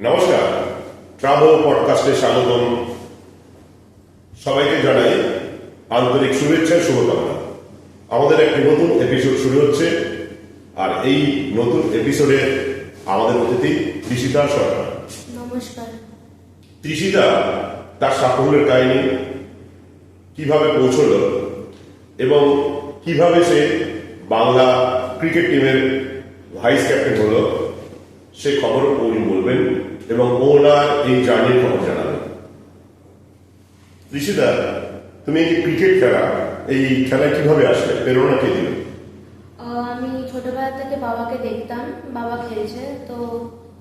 নমস্কার। ট্রাভেল পডকাস্টে স্বাগতম। সবাইকে জানাই আন্তরিক শুভেচ্ছা শুভকামনা। আমাদের একটি নতুন এপিসোড শুরু হচ্ছে আর এই নতুন এপিসোডে আমাদের অতিথি ত্রিশিতা সরকার। নমস্কার। ত্রিশিতা তার সাফল্যের কাহিনী কীভাবে পৌঁছল এবং কীভাবে সে বাংলা ক্রিকেট টিমের ভাইস ক্যাপ্টেন হলো সে খবর উনি বলবেন। এবং ওনার এই জার্নির খবর জানাবেন ঋষিদা তুমি এই ক্রিকেট খেলা এই খেলায় কীভাবে আসলে? প্রেরণা কে দিল? আমি ছোটবেলা থেকে বাবাকে দেখতাম বাবা খেলছে তো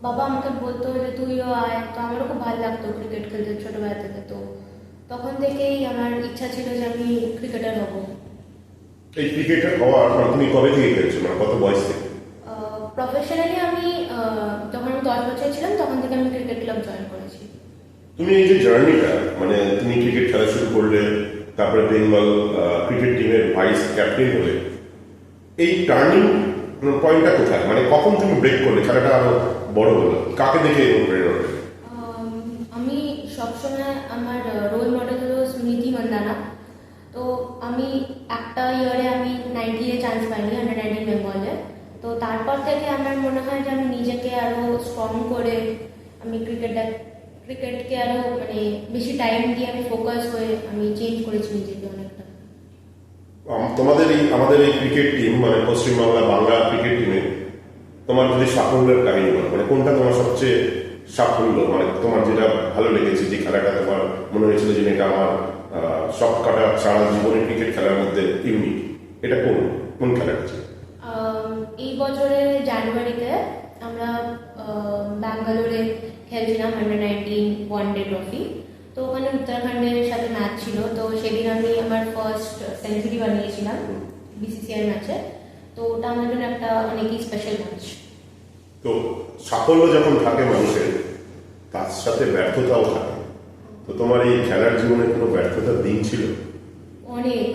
বাবা আমাকে বলতো যে তুইও আয়। তো আমারও খুব ভালো লাগতো ক্রিকেট খেলতে ছোটবেলা থেকে তো তখন থেকেই আমার ইচ্ছা ছিল যে আমি ক্রিকেটার হব। এই ক্রিকেটার হওয়ার তুমি কবে থেকে খেলছো? মানে কত বয়স থেকে? প্রফেশনালি আমি যখন আমি দশ বছর ছিলাম, তখন থেকে আমি ক্রিকেট ক্লাব জয়েন করেছি। তুমি এই যে জার্নিটা মানে তুমি ক্রিকেট খেলা শুরু করলে, তারপরে বেঙ্গল ক্রিকেট টিমের ভাইস ক্যাপ্টেন হলে, এই টার্নিং পয়েন্টটা কোথায়? মানে কখন তুমি ব্রেক করলে? খেলাটা আরও বড় হলো। কাকে দেখে এরকম তারপর থেকে আমার মনে হয় যে আমি নিজেকে আরও স্ট্রং করে আমি ক্রিকেটটা ক্রিকেটকে আরও মানে বেশি টাইম দিয়ে আমি ফোকাস হয়ে আমি চেঞ্জ করেছি নিজেকে অনেকটা? তোমাদের এই, আমাদের এই ক্রিকেট টিম মানে পশ্চিমবাংলা বাংলা ক্রিকেট টিমে তোমার যদি সাফল্যের কাহিনী বলো মানে কোনটা তোমার সবচেয়ে সাফল্য? মানে তোমার যেটা ভালো লেগেছে, যে খেলাটা তোমার মনে হয়েছিল যে এটা আমার সব কাটা সারা জীবনের ক্রিকেট খেলার মধ্যে ইউনিক এটা কোন কোন খেলাটা ছিল? জানুয়ারিতে আমরা ব্যাঙ্গালোরে খেলছিলাম under nineteen one day trophy তো ওখানে উত্তরাখণ্ডের সাথে ম্যাচ ছিল। তো সেদিন আমি আমার ফার্স্ট সেঞ্চুরি বানিয়েছিলাম বিসিসিআই ম্যাচে তো ওটা আমার জন্য একটা অনেকই স্পেশাল ম্যাচ তো সাফল্য যখন থাকে মানুষের তার সাথে ব্যর্থতাও থাকে। তো তোমার এই খেলার জীবনে কোনো ব্যর্থতার দিন ছিল? অনেক।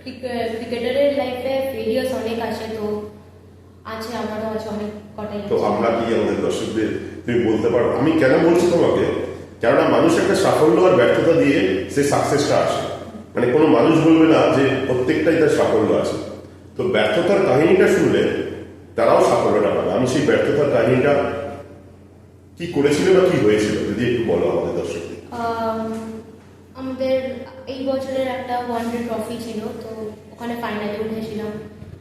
ক্রিকেট ক্রিকেটারের লাইফে ফেলিয়ার্স অনেক আসে। তো আছে আমারও আছে অনেক কটাই তো আমরা কি আমাদের দর্শকদের তুমি বলতে পারো আমি কেন বলছি তোমাকে? কেননা মানুষ একটা সাফল্য আর ব্যর্থতা দিয়ে সে সাকসেসটা আসে। মানে কোনো মানুষ বলবে না যে প্রত্যেকটাই তার সাফল্য আছে। তো ব্যর্থতার কাহিনীটা শুনলে তারাও সাফল্যটা পাবে। আমি সেই ব্যর্থতার কাহিনীটা কি করেছিল বা কি হয়েছিল যদি একটু বলো আমাদের দর্শকদের। আমাদের এই বছরের একটা ওয়ান ডে ট্রফি ছিল তো ওখানে ফাইনালে উঠেছিলাম।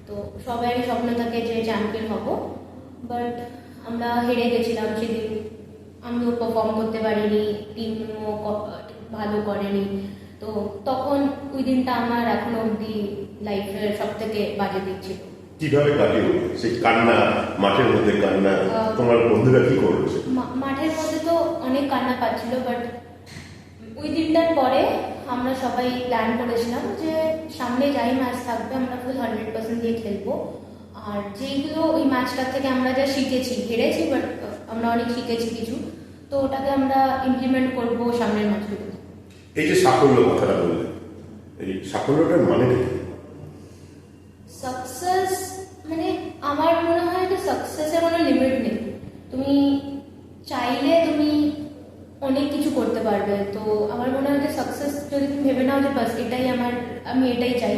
তো সবারই স্বপ্ন থাকে যে চ্যাম্পিয়ন হব। বাট আমরা হেরে গেছিলাম সেদিন। আমিও পারফর্ম করতে পারিনি টিমও ভালো করেনি। তো তখন ওই দিনটা আমার এখনও অবধি লাইফের সব থেকে বাজে দিক ছিল। কীভাবে কাটিয়ে সেই কান্না মাঠের মধ্যে কান্না। তোমার বন্ধুরা কি মাঠের মধ্যে তো অনেক কান্না পাচ্ছিল বাট ওই দিনটার পরে আমরা সবাই প্ল্যান করেছিলাম যে সামনে যাই ম্যাচ থাকবে আমরা ফুল হান্ড্রেড পার্সেন্ট দিয়ে খেলব। আর যেইগুলো ওই ম্যাচটার থেকে আমরা যা শিখেছি হেরেছি বাট আমরা অনেক শিখেছি কিছু তো ওটাকে আমরা ইমপ্লিমেন্ট করব সামনের ম্যাচগুলোতে এই যে সাফল্য কথাটা বললে এই সাফল্যটার মানেটা কি? সাকসেস মানে আমার মনে হয় যে সাকসেসের কোনো লিমিট নেই। তুমি চাইলে অনেক কিছু করতে পারবে। তো আমার মনে হয় যে সাকসেস যদি তুমি ভেবে নাও যে বাস এটাই আমার আমি এটাই চাই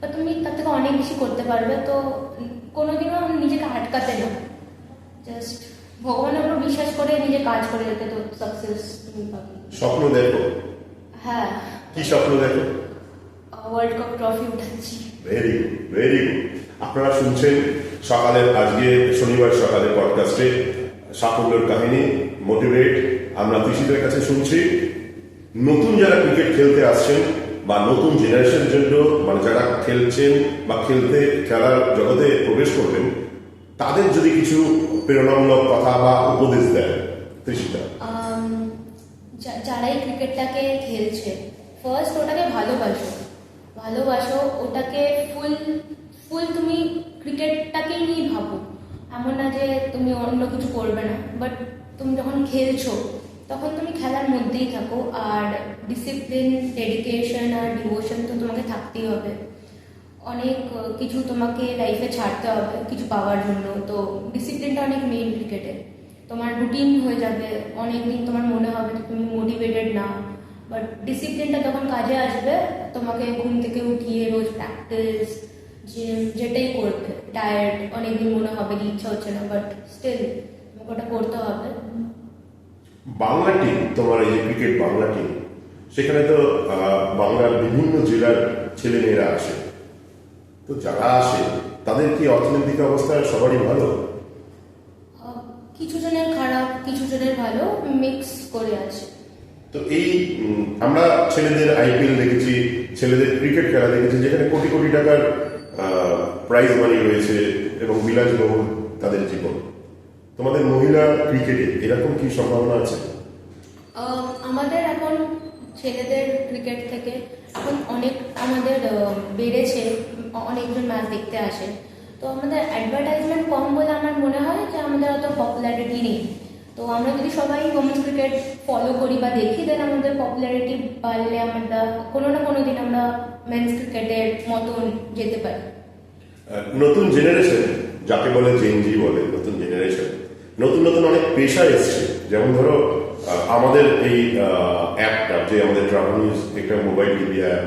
বা তুমি তার থেকে অনেক বেশি করতে পারবে তো কোনোদিনও নিজেকে আটকাতে না। জাস্ট ভগবানের উপর বিশ্বাস করে নিজে কাজ করে যেতে তো সাকসেস তুমি পাবে। স্বপ্ন দেখো। হ্যাঁ। কি স্বপ্ন দেখো? ওয়ার্ল্ড কাপ ট্রফি উঠাচ্ছি ভেরি গুড ভেরি গুড আপনারা শুনছেন সকালের আজকে শনিবার সকালে পডকাস্টে সাফল্যের কাহিনী মোটিভেট আমরা কৃষিদের কাছে শুনছি, নতুন যারা ক্রিকেট খেলতে আসছেন বা নতুন জেনারেশনের জন্য মানে যারা খেলছেন বা খেলতে, খেলার জগতে প্রবেশ করবেন, তাদের যদি কিছু প্রেরণামূলক কথা বা উপদেশ দেয় কৃষিটা যারাই ক্রিকেটটাকে খেলছে ফার্স্ট ওটাকে ভালোবাসো। ভালোবাসো, ওটাকে ফুল ফুল তুমি ক্রিকেটটাকে নিয়ে ভাবো। এমন না যে তুমি অন্য কিছু করবে না বাট তুমি যখন খেলছো তখন তুমি খেলার মধ্যেই থাকো আর ডিসিপ্লিন ডেডিকেশন আর ডিভোশন তো তোমাকে থাকতেই হবে। অনেক কিছু তোমাকে লাইফে ছাড়তে হবে, কিছু পাওয়ার জন্য। তো ডিসিপ্লিনটা অনেক মেইন ক্রিকেটে তোমার রুটিন হয়ে যাবে অনেক দিন তোমার মনে হবে তুমি মোটিভেটেড না। বাট ডিসিপ্লিনটা যখন কাজে আসবে, তোমাকে ঘুম থেকে উঠিয়ে রোজ প্র্যাকটিস যে যেটাই করবে। ডায়েট অনেকদিন মনে হবে যে ইচ্ছা হচ্ছে না বাট স্টিল ওটা করতে হবে। বাংলা টিম তোমার এই যে ক্রিকেট বাংলা টিম সেখানে তো বাংলার বিভিন্ন জেলার ছেলে মেয়েরা আসে। তো যারা আসে তাদের কি অর্থনৈতিক অবস্থা সবারই ভালো? কিছু জনের খারাপ কিছু জনের ভালো মিক্স করে আছে। তো এই আমরা ছেলেদের আইপিএল দেখেছি ছেলেদের ক্রিকেট খেলা দেখেছি যেখানে কোটি কোটি টাকার প্রাইজ মানি রয়েছে এবং বিলাসবহুল তাদের জীবন। তোমাদের মহিলা ক্রিকেটে এরকম কি সম্ভাবনা আছে? আমাদের এখন ছেলেদের ক্রিকেট থেকে এখন অনেক আমাদের বেড়েছে অনেকজন ম্যাচ দেখতে আসে। তো আমাদের অ্যাডভার্টাইজমেন্ট কম বলে আমার মনে হয় যে আমাদের অত পপুলারিটি নেই। তো আমরা যদি সবাই ওমেন্স ক্রিকেট ফলো করি বা দেখি দেন আমাদের পপুলারিটি বাড়লে আমরা কোনো না কোনো দিন আমরা মেন্স ক্রিকেটের মতন যেতে পারি। নতুন জেনারেশন যাকে বলে জেনজি বলে নতুন জেনারেশন নতুন নতুন অনেক পেশা এসছে। যেমন ধরো আমাদের এই অ্যাপটা যে আমাদের ট্রাভেল নিউজ একটা mobile TV app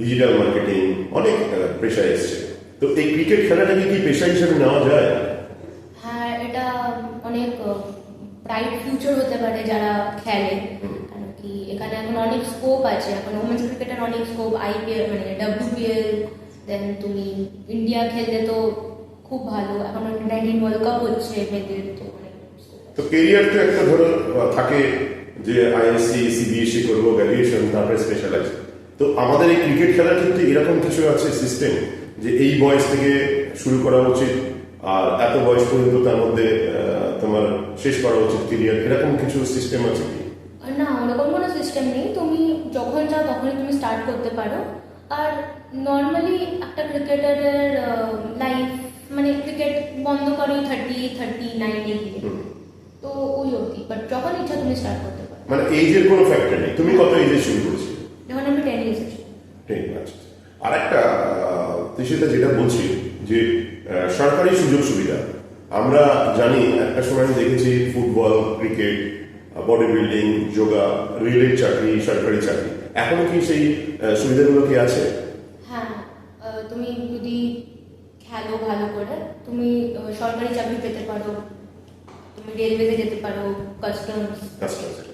digital marketing অনেক পেশা এসছে। তো এই ক্রিকেট খেলাটাকে কি পেশা হিসেবে নেওয়া যায়? হ্যাঁ এটা অনেক ব্রাইট ফিউচার হতে পারে যারা খেলে। কারণ কি এখানে এখন অনেক স্কোপ আছে। এখন ওমেন্স ক্রিকেটের অনেক স্কোপ আইপিএল মানে ডাব্লিউপিএল দেন তুমি ইন্ডিয়া খেললে তো খুব ভালো। এখন নাইনটিন ওয়ার্ল্ড কাপ হচ্ছে মেয়েদের তো। তো কেরিয়ার তো একটা ধরো থাকে যে আইএসসি সিবিএসসি করব গ্র্যাজুয়েশন তারপরে স্পেশালাইজ তো আমাদের এই ক্রিকেট খেলার ক্ষেত্রে এরকম কিছু আছে সিস্টেম যে এই বয়স থেকে শুরু করা উচিত আর এত বয়স পর্যন্ত তার মধ্যে তোমার শেষ করা উচিত কেরিয়ার এরকম কিছু সিস্টেম আছে কি? না ওরকম কোনো সিস্টেম নেই। তুমি যখন চাও তখনই তুমি স্টার্ট করতে পারো। আর নর্মালি একটা ক্রিকেটারের লাইফ মানে ক্রিকেট বন্ধ করে থার্টি থার্টি নাইনে। তো ওই অবধি। বাট যখন ইচ্ছা তুমি স্টার্ট করতে পারো। মানে এইজের কোনো ফ্যাক্টর নেই। তুমি কত এজে শুরু করেছিলে? যখন আমি টেন ঠিক আছে আর একটা সেটা যেটা বলছি যে সরকারি সুযোগ সুবিধা। আমরা জানি একটা সময় আমি দেখেছি football cricket body building yoga রেলের চাকরি সরকারি চাকরি। এখনও কি সেই সুবিধাগুলো কি আছে হ্যাঁ আহ, তুমি যদি খেলো ভালো করে তুমি আহ, সরকারি চাকরি পেতে পারো তুমি রেলওয়েতে যেতে পারো কাস্টমস এর।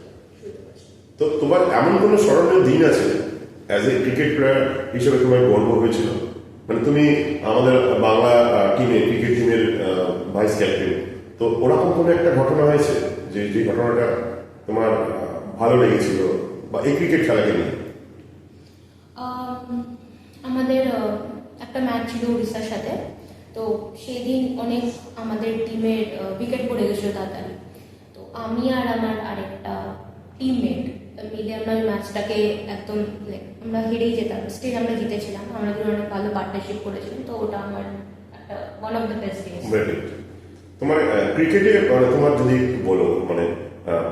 তো তোমার এমন কোনো স্মরণীয় দিন আছে অ্যাজ এ ক্রিকেট প্লেয়ার হিসেবে তোমার গর্ব হয়েছিল? মানে তুমি আমাদের বাংলা টিমে ক্রিকেট টিমের ভাইস ক্যাপ্টেন তো ওরকম কোনো একটা ঘটনা হয়েছে যে যে ঘটনাটা তোমার ভালো লেগেছিল বা এই ক্রিকেট খেলাকে নিয়ে? আম, আমাদের একটা ম্যাচ ছিল উড়িষ্যার সাথে। তো সেদিন অনেক আমাদের টিমের উইকেট পড়ে গেছিল তাড়াতাড়ি। তো আমি আর আমার আরেকটা টিমমেট মিলে আমরা ম্যাচটাকে একদম আমরা হেরেই যেতাম। স্টিল আমরা জিতেছিলাম। আমরা দুজন অনেক ভালো পার্টনারশিপ করেছিলাম তো ওটা আমার একটা one of the best days তোমার ক্রিকেটে মানে তোমার যদি বলো মানে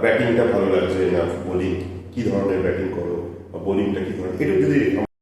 ব্যাটিংটা ভালো লাগছে না? বোলিং কি ধরনের ব্যাটিং করো? বা বোলিংটা কি ধরনের? এটা যদি